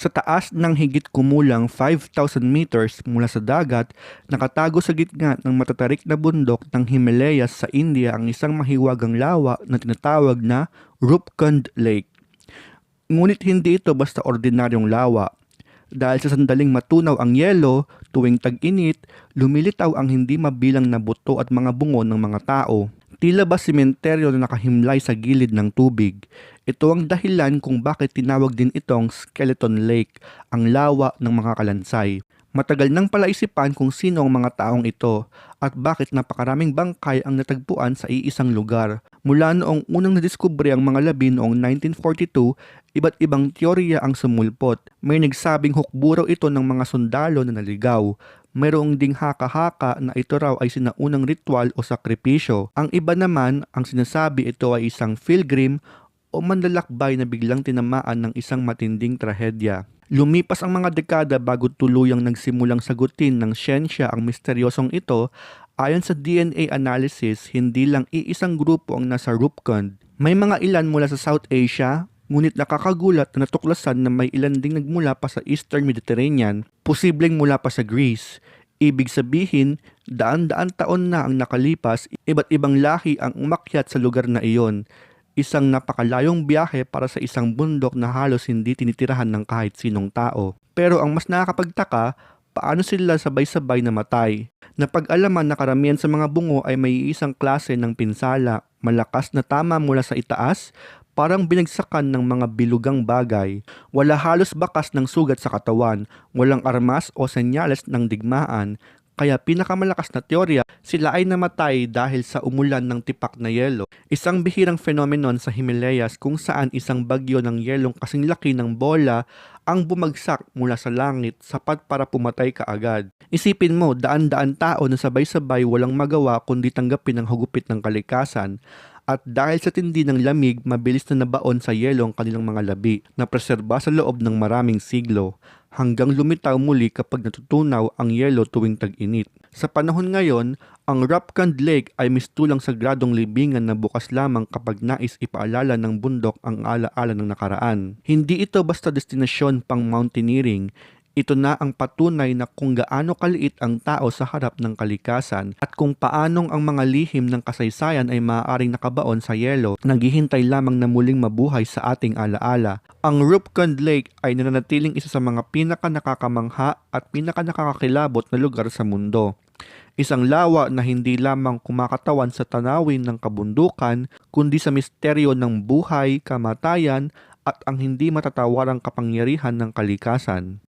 Sa taas ng higit kumulang 5,000 meters mula sa dagat, nakatago sa gitna ng matatarik na bundok ng Himalayas sa India ang isang mahiwagang lawa na tinatawag na Rupkund Lake. Ngunit hindi ito basta ordinaryong lawa. Dahil sa sandaling matunaw ang yelo, tuwing tag-init, lumilitaw ang hindi mabilang na buto at mga bungo ng mga tao. Tila ba simenteryo na nakahimlay sa gilid ng tubig. Ito ang dahilan kung bakit tinawag din itong Skeleton Lake, ang lawa ng mga kalansay. Matagal nang palaisipan kung sino ang mga taong ito at bakit napakaraming bangkay ang natagpuan sa iisang lugar. Mula noong unang nadiskubre ang mga labi noong 1942, iba't ibang teorya ang sumulpot. May nagsabing hukburo ito ng mga sundalo na naligaw. Mayroong ding haka-haka na ito raw ay sinaunang ritual o sakripisyo. Ang iba naman, ang sinasabi ito ay isang pilgrim o manlalakbay na biglang tinamaan ng isang matinding trahedya. Lumipas ang mga dekada bago tuluyang nagsimulang sagutin ng siyensya ang misteryosong ito, ayon sa DNA analysis, hindi lang iisang grupo ang nasa Rupkund. May mga ilan mula sa South Asia, ngunit nakakagulat na natuklasan na may ilan ding nagmula pa sa Eastern Mediterranean, posibleng mula pa sa Greece. Ibig sabihin, daan-daan taon na ang nakalipas, iba't ibang lahi ang umakyat sa lugar na iyon isang napakalayong biyahe para sa isang bundok na halos hindi tinitirahan ng kahit sinong tao. Pero ang mas nakakapagtaka, paano sila sabay-sabay namatay? Napag-alaman na karamihan sa mga bungo ay may isang klase ng pinsala, malakas na tama mula sa itaas, parang binagsakan ng mga bilugang bagay. Wala halos bakas ng sugat sa katawan, walang armas o senyales ng digmaan, kaya pinakamalakas na teorya, sila ay namatay dahil sa umulan ng tipak na yelo. Isang bihirang phenomenon sa Himalayas kung saan isang bagyo ng yelong kasing laki ng bola ang bumagsak mula sa langit sapat para pumatay kaagad. Isipin mo, daan-daan tao na sabay-sabay walang magawa kundi tanggapin ang hugupit ng kalikasan at dahil sa tindi ng lamig, mabilis na nabaon sa yelo ang kanilang mga labi na preserba sa loob ng maraming siglo hanggang lumitaw muli kapag natutunaw ang yelo tuwing tag-init. Sa panahon ngayon, ang Rapkand Lake ay mistulang sagradong libingan na bukas lamang kapag nais ipaalala ng bundok ang alaala ng nakaraan. Hindi ito basta destinasyon pang mountaineering, ito na ang patunay na kung gaano kaliit ang tao sa harap ng kalikasan at kung paanong ang mga lihim ng kasaysayan ay maaaring nakabaon sa yelo, naghihintay lamang na muling mabuhay sa ating alaala. Ang Rupkund Lake ay nananatiling isa sa mga pinaka nakakamangha at pinaka nakakakilabot na lugar sa mundo. Isang lawa na hindi lamang kumakatawan sa tanawin ng kabundukan, kundi sa misteryo ng buhay, kamatayan, at ang hindi matatawarang kapangyarihan ng kalikasan.